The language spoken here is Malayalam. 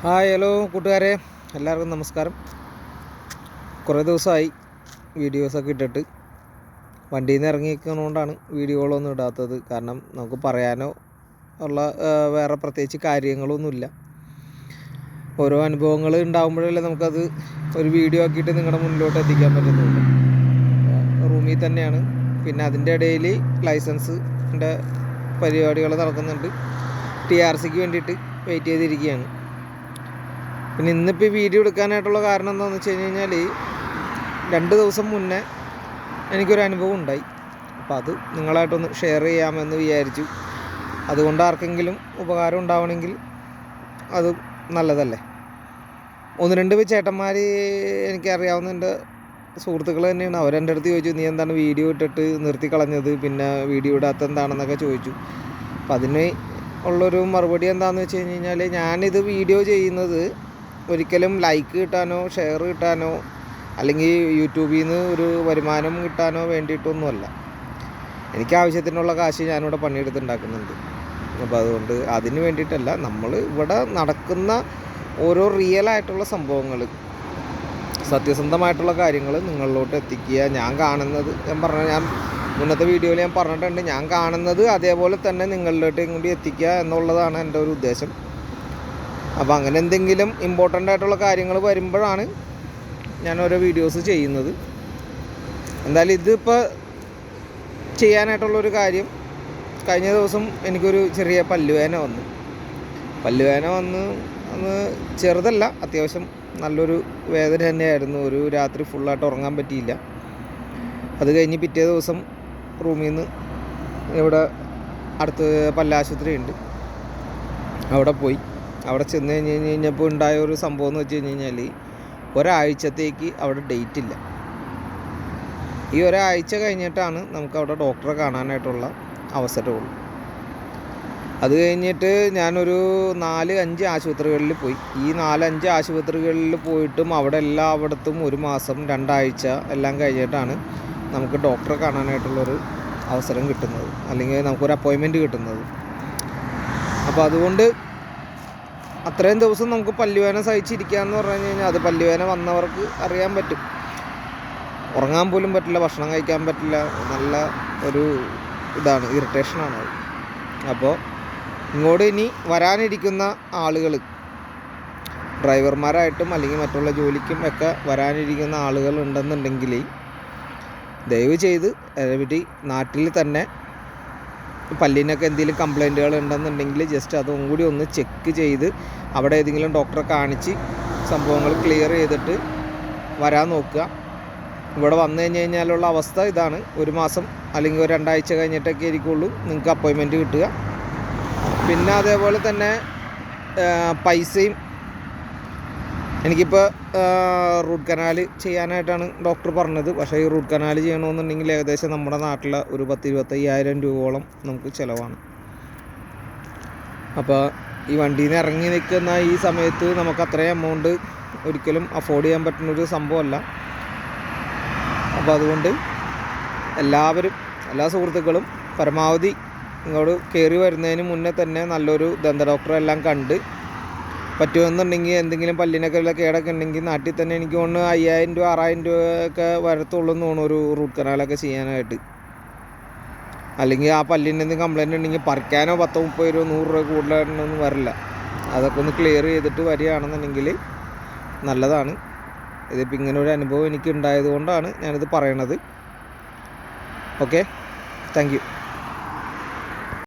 ഹായ് ഹലോ കൂട്ടുകാരെ. എല്ലാവർക്കും നമസ്കാരം. കുറേ ദിവസമായി വീഡിയോസൊക്കെ ഇട്ടിട്ട് വണ്ടിയിൽ നിന്ന് ഇറങ്ങിയിരിക്കുന്നതുകൊണ്ടാണ് വീഡിയോകളൊന്നും ഇടാത്തത്. കാരണം നമുക്ക് പറയാനോ ഉള്ള വേറെ പ്രത്യേകിച്ച് കാര്യങ്ങളൊന്നുമില്ല. ഓരോ അനുഭവങ്ങൾ ഉണ്ടാകുമ്പോഴല്ലേ നമുക്കത് ഒരു വീഡിയോ ആക്കിയിട്ട് നിങ്ങളുടെ മുന്നിലോട്ട് എത്തിക്കാൻ പറ്റുന്നുള്ളൂ. റൂമിൽ തന്നെയാണ്. പിന്നെ അതിന്റെ ഇടയിൽ ലൈസൻസിന്റെ പരിപാടികൾ നടക്കുന്നുണ്ട്. ടി ആർ സിക്ക് വേണ്ടിയിട്ട് വെയിറ്റ് ചെയ്തിരിക്കുകയാണ്. പിന്നെ ഇന്നിപ്പോൾ ഈ വീഡിയോ എടുക്കാനായിട്ടുള്ള കാരണം എന്താണെന്ന് വെച്ച് കഴിഞ്ഞ് കഴിഞ്ഞാൽ രണ്ട് ദിവസം മുന്നേ എനിക്കൊരു അനുഭവം ഉണ്ടായി. അപ്പോൾ അത് നിങ്ങളായിട്ടൊന്ന് ഷെയർ ചെയ്യാമെന്ന് വിചാരിച്ചു. അതുകൊണ്ട് ആർക്കെങ്കിലും ഉപകാരം ഉണ്ടാവണമെങ്കിൽ അത് നല്ലതല്ലേ? ഒന്ന് രണ്ട് ചേട്ടന്മാർ എനിക്കറിയാവുന്ന എന്റെ സുഹൃത്തുക്കൾ തന്നെയാണ്. അവരെന്റെ അടുത്ത് ചോദിച്ചു നീ എന്താണ് വീഡിയോ ഇട്ടിട്ട് നിർത്തി കളഞ്ഞത്? പിന്നെ വീഡിയോ ഇടാത്ത എന്താണെന്നൊക്കെ ചോദിച്ചു. അപ്പം അതിന് ഉള്ളൊരു മറുപടി എന്താണെന്ന് വെച്ച് കഴിഞ്ഞ് കഴിഞ്ഞാൽ ഞാനിത് വീഡിയോ ചെയ്യുന്നത് ഒരിക്കലും ലൈക്ക് കിട്ടാനോ ഷെയർ കിട്ടാനോ അല്ലെങ്കിൽ യൂട്യൂബിൽ നിന്ന് ഒരു വരുമാനം കിട്ടാനോ വേണ്ടിയിട്ടൊന്നുമല്ല. എനിക്ക് ആവശ്യത്തിനുള്ള കാശ് ഞാനിവിടെ പണിയെടുത്തുണ്ടാക്കുന്നുണ്ട്. അപ്പോൾ അതുകൊണ്ട് അതിന് വേണ്ടിയിട്ടല്ല നമ്മൾ ഇവിടെ നടക്കുന്ന ഓരോ റിയൽ ആയിട്ടുള്ള സംഭവങ്ങൾ സത്യസന്ധമായിട്ടുള്ള കാര്യങ്ങൾ നിങ്ങളിലോട്ട് എത്തിക്കുക. ഞാൻ കാണുന്നത് ഞാൻ പറഞ്ഞ ഞാൻ മുന്നത്തെ വീഡിയോയിൽ ഞാൻ പറഞ്ഞിട്ടുണ്ട് ഞാൻ കാണുന്നത് അതേപോലെ തന്നെ നിങ്ങളിലോട്ട് കൂടി എത്തിക്കുക എന്നുള്ളതാണ് എന്റെ ഒരു ഉദ്ദേശം. അപ്പോൾ അങ്ങനെ എന്തെങ്കിലും ഇമ്പോർട്ടന്റ് ആയിട്ടുള്ള കാര്യങ്ങൾ വരുമ്പോഴാണ് ഞാൻ ഓരോ വീഡിയോസ് ചെയ്യുന്നത്. എന്തായാലും ഇതിപ്പോൾ ചെയ്യാനായിട്ടുള്ളൊരു കാര്യം കഴിഞ്ഞ ദിവസം എനിക്കൊരു ചെറിയ പല്ലുവേന വന്നു. പല്ലുവേന വന്ന് അന്ന് ചെറുതല്ല അത്യാവശ്യം നല്ലൊരു വേദന തന്നെയായിരുന്നു. ഒരു രാത്രി ഫുള്ളായിട്ട് ഉറങ്ങാൻ പറ്റിയില്ല. അത് കഴിഞ്ഞ് പിറ്റേ ദിവസം റൂമിൽ നിന്ന് ഇവിടെ അടുത്ത് പല്ലാശുപത്രി ഉണ്ട് അവിടെ പോയി. അവിടെ ചെന്ന് കഴിഞ്ഞ് കഴിഞ്ഞ് കഴിഞ്ഞപ്പോൾ ഉണ്ടായ ഒരു സംഭവം എന്ന് വെച്ച് കഴിഞ്ഞ് കഴിഞ്ഞാൽ ഒരാഴ്ചത്തേക്ക് അവിടെ ഡേറ്റ് ഇല്ല. ഈ ഒരാഴ്ച കഴിഞ്ഞിട്ടാണ് നമുക്ക് അവിടെ ഡോക്ടറെ കാണാനായിട്ടുള്ള അവസരമുള്ളൂ. അത് കഴിഞ്ഞിട്ട് ഞാനൊരു നാല് അഞ്ച് ആശുപത്രികളിൽ പോയി. ഈ നാലഞ്ച് ആശുപത്രികളിൽ പോയിട്ടും അവിടെ എല്ലായിടത്തും ഒരു മാസം രണ്ടാഴ്ച എല്ലാം കഴിഞ്ഞിട്ടാണ് നമുക്ക് ഡോക്ടറെ കാണാനായിട്ടുള്ളൊരു അവസരം കിട്ടുന്നത്. അല്ലെങ്കിൽ നമുക്കൊരു അപ്പോയിൻമെന്റ് കിട്ടുന്നത്. അപ്പോൾ അതുകൊണ്ട് അത്രയും ദിവസം നമുക്ക് പല്ലുവേന സഹിച്ചിരിക്കുക എന്ന് പറഞ്ഞു കഴിഞ്ഞാൽ അത് പല്ലുവേന വന്നവർക്ക് അറിയാൻ പറ്റും. ഉറങ്ങാൻ പോലും പറ്റില്ല ഭക്ഷണം കഴിക്കാൻ പറ്റില്ല നല്ല ഒരു ഇതാണ് ഇറിറ്റേഷനാണ് അത്. അപ്പോൾ ഇങ്ങോട്ട് ഇനി വരാനിരിക്കുന്ന ആളുകൾ ഡ്രൈവർമാരായിട്ടും അല്ലെങ്കിൽ മറ്റുള്ള ജോലിക്കും ഒക്കെ വരാനിരിക്കുന്ന ആളുകൾ ഉണ്ടെന്നുണ്ടെങ്കിൽ ദയവ് ചെയ്ത് അതേപറ്റി നാട്ടിൽ തന്നെ പല്ലിനൊക്കെ എന്തെങ്കിലും കംപ്ലൈന്റുകൾ ഉണ്ടെന്നുണ്ടെങ്കിൽ ജസ്റ്റ് അതും കൂടി ഒന്ന് ചെക്ക് ചെയ്ത് അവിടെ ഏതെങ്കിലും ഡോക്ടറെ കാണിച്ച് സംഭവങ്ങൾ ക്ലിയർ ചെയ്തിട്ട് വരാൻ നോക്കുക. ഇവിടെ വന്നു കഴിഞ്ഞ് കഴിഞ്ഞാലുള്ള അവസ്ഥ ഇതാണ്. ഒരു മാസം അല്ലെങ്കിൽ ഒരു രണ്ടാഴ്ച കഴിഞ്ഞിട്ടൊക്കെ ആയിരിക്കുള്ളൂ നിങ്ങൾക്ക് അപ്പോയിൻമെന്റ് കിട്ടുക. പിന്നെ അതേപോലെ തന്നെ പൈസയും എനിക്കിപ്പോൾ റൂട്ട് കനാൽ ചെയ്യാനായിട്ടാണ് ഡോക്ടർ പറഞ്ഞത്. പക്ഷേ ഈ റൂട്ട് കനാൽ ചെയ്യണമെന്നുണ്ടെങ്കിൽ ഏകദേശം നമ്മുടെ നാട്ടിലെ ഒരു പത്ത് ഇരുപത്തയ്യായിരം രൂപയോളം നമുക്ക് ചിലവാണ്. അപ്പോൾ ഈ വണ്ടിയിൽ നിന്ന് ഇറങ്ങി നിൽക്കുന്ന ഈ സമയത്ത് നമുക്ക് അത്രയും എമൗണ്ട് ഒരിക്കലും അഫോർഡ് ചെയ്യാൻ പറ്റുന്ന ഒരു സംഭവമല്ല. അപ്പോൾ അതുകൊണ്ട് എല്ലാവരും എല്ലാ സുഹൃത്തുക്കളും പരമാവധി ഇങ്ങോട്ട് കയറി വരുന്നതിന് മുന്നേ തന്നെ നല്ലൊരു ദന്ത ഡോക്ടറെ എല്ലാം കണ്ട് പറ്റുമെന്നുണ്ടെങ്കിൽ എന്തെങ്കിലും പല്ലിനൊക്കെ ഉള്ള കേടൊക്കെ ഉണ്ടെങ്കിൽ നാട്ടിൽ തന്നെ എനിക്ക് തോന്നുന്നു അയ്യായിരം രൂപ ആറായിരം രൂപ ഒക്കെ വരത്തുള്ളൂ എന്ന് തോന്നുന്നു ഒരു റൂട്ട് കനാലൊക്കെ ചെയ്യാനായിട്ട്. അല്ലെങ്കിൽ ആ പല്ലിന് എന്തെങ്കിലും കംപ്ലൈന്റ് ഉണ്ടെങ്കിൽ പറിക്കാനോ പത്തോ മുപ്പത് രൂപ നൂറ് രൂപ കൂടുതലായിട്ടൊന്നും വരില്ല. അതൊക്കെ ഒന്ന് ക്ലിയർ ചെയ്തിട്ട് വരികയാണെന്നുണ്ടെങ്കിൽ നല്ലതാണ്. ഇതിപ്പോൾ ഇങ്ങനെ ഒരു അനുഭവം എനിക്ക് ഉണ്ടായത് കൊണ്ടാണ് ഞാനിത് പറയണത്. Okay thank